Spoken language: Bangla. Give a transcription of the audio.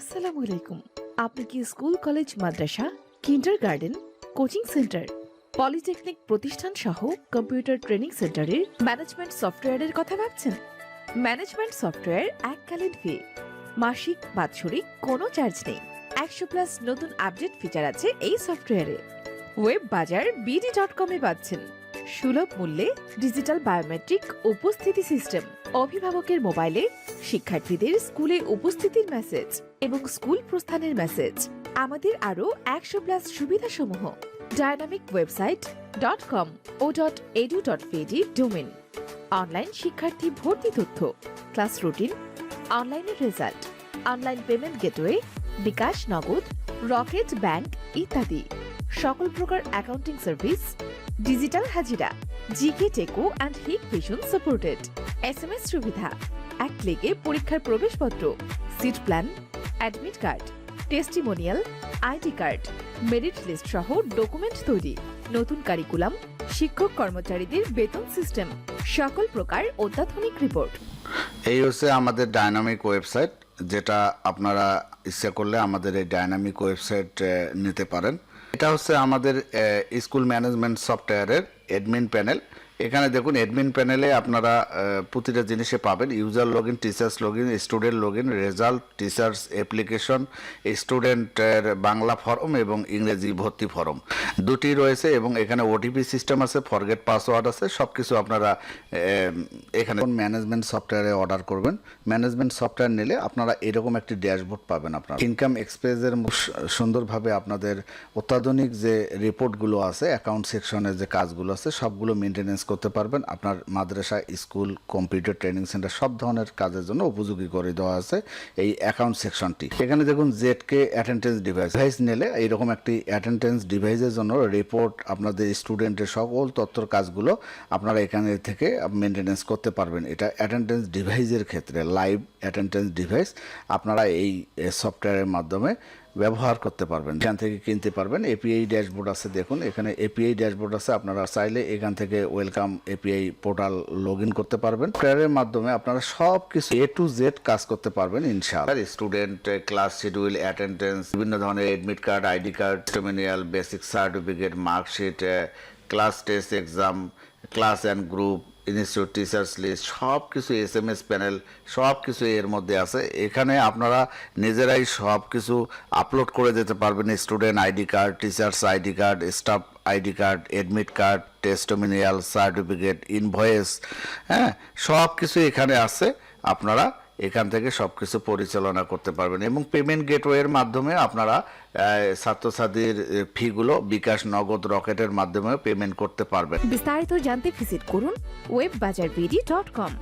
আসসালামু আলাইকুম। আপনি কি স্কুল, কলেজ, মাদ্রাসা kindergarten coaching centre, polytechnic প্রতিষ্ঠান সহ কম্পিউটার ট্রেনিং সেন্টারের ম্যানেজমেন্ট সফটওয়্যারের কথা ভাবছেন? ম্যানেজমেন্ট সফটওয়্যার এককালীন ফি। মাসিক, বাৎসরিক কোনো চার্জ নেই। একশো প্লাস নতুন আপডেট ফিচার আছে এই সফটওয়্যারে। ওয়েব বাজার বিডি ডট কমে পাচ্ছেন। সুলভ মূল্যে ডিজিটাল বায়োমেট্রিক উপস্থিতি সিস্টেম। অভিভাবকের মোবাইলে শিক্ষার্থীদের স্কুলে উপস্থিতির মেসেজ এবং স্কুল প্রস্থানের মেসেজ আমাদের আরও একশো প্লাস সুবিধাসমূহ। ডায়নামিক ওয়েবসাইট ডট কম ও dot edu dot paddy domain online শিক্ষার্থী ভর্তি তথ্য ক্লাস রুটিন অনলাইনের result online payment gateway bKash, Nagad Rocket bank ইত্যাদি। সকল প্রকার অ্যাকাউন্টিং সার্ভিস ডিজিটাল হাজিরা ZKTeco and Hikvision supported S M S সুবিধা এক ক্লিকে পরীক্ষার প্রবেশপত্র seat plan admit card testimonial ID card merit list সহ ডকুমেন্ট তৈরি, নতুন কারিকুলাম শিক্ষক কর্মচারীদের বেতন সিস্টেম সকল প্রকার অত্যাধুনিক রিপোর্ট এই হচ্ছে আমাদের ডায়নামিক ওয়েবসাইট যেটা আপনারা ইচ্ছা করলে আমাদের এই ডায়নামিক ওয়েবসাইট নিতে পারেন। এটা হচ্ছে আমাদের স্কুল ম্যানেজমেন্ট সফটওয়্যারের অ্যাডমিন প্যানেল এখানে দেখুন অ্যাডমিন প্যানেলে আপনারা প্রতিটা জিনিসে পাবেন। User log in teachers log in student log in result teachers application স্টুডেন্টের বাংলা ফর্ম এবং ইংরেজি ভর্তি ফর্ম দুটি রয়েছে এবং এখানে ওটিপি সিস্টেম আছে ফরগেট পাসওয়ার্ড আছে সব কিছু আপনারা এখানে ম্যানেজমেন্ট সফটওয়্যারে অর্ডার করবেন। ম্যানেজমেন্ট সফটওয়্যার নিলে আপনারা এরকম একটি ড্যাশবোর্ড পাবেন আপনারা। ইনকাম এক্সপ্রেসের সুন্দরভাবে আপনাদের অত্যাধুনিক যে রিপোর্টগুলো আছে অ্যাকাউন্ট সেকশনের যে কাজগুলো আছে, সবগুলো মেনটেনেন্স করতে পারবেন। আপনার মাদ্রাসা, স্কুল, কম্পিউটার, ট্রেনিং সেন্টার সব ধরনের কাজের জন্য উপযোগী করে দেওয়া আছে এই অ্যাকাউন্ট সেকশনটি এখানে দেখুন জেডকে অ্যাটেন্ডেন্স ডিভাইস ডিভাইস নিলে এইরকম একটি অ্যাটেন্ডেন্স ডিভাইসের জন্য রিপোর্ট আপনাদের স্টুডেন্টের সকল তথ্যর কাজগুলো আপনারা এখানে থেকে মেনটেনেন্স করতে পারবেন। এটা অ্যাটেন্ডেন্স ডিভাইসের ক্ষেত্রে লাইভ অ্যাটেন্ডেন্স ডিভাইস আপনারা এই সফটওয়্যারের মাধ্যমে ব্যবহার করতে পারবেন এখান থেকে কিনতে পারবেন। এপিআই ড্যাশবোর্ড আছে, দেখুন, এখানে এপিআই ড্যাশবোর্ড আছে। আপনারা চাইলে এখান থেকে ওয়েলকাম এপিআই পোর্টাল লগ করতে পারবেন। প্রেয়ারের মাধ্যমে আপনারা সব কিছু এ টু জেড কাজ করতে পারবেন, ইনশাআল্লাহ। স্টুডেন্ট ক্লাস শিডিউল অ্যাটেন্ডেন্স বিভিন্ন ধরনের admit card ID card testimonial basic certificate marksheet class test exam class and group institute teachers list সব কিছু এস এম এস প্যানেল সব কিছু এর মধ্যে আছে। এখানে আপনারা নিজেরাই সব কিছু আপলোড করে যেতে পারবেন। Student ID card teachers ID card staff ID card admit card testimonial certificate invoice হ্যাঁ? সব কিছু এখানে আছে। আপনারা এখান থেকে সব কিছু পরিচালনা করতে পারবেন। এবং পেমেন্ট গেটওয়ের মাধ্যমে আপনারা ছাত্রছাত্রীর ফিগুলো বিকাশ নগদ রকেটের মাধ্যমে পেমেন্ট করতে পারবেন। বিস্তারিত জানতে ভিজিট করুন ওয়েব বাজার ডট কম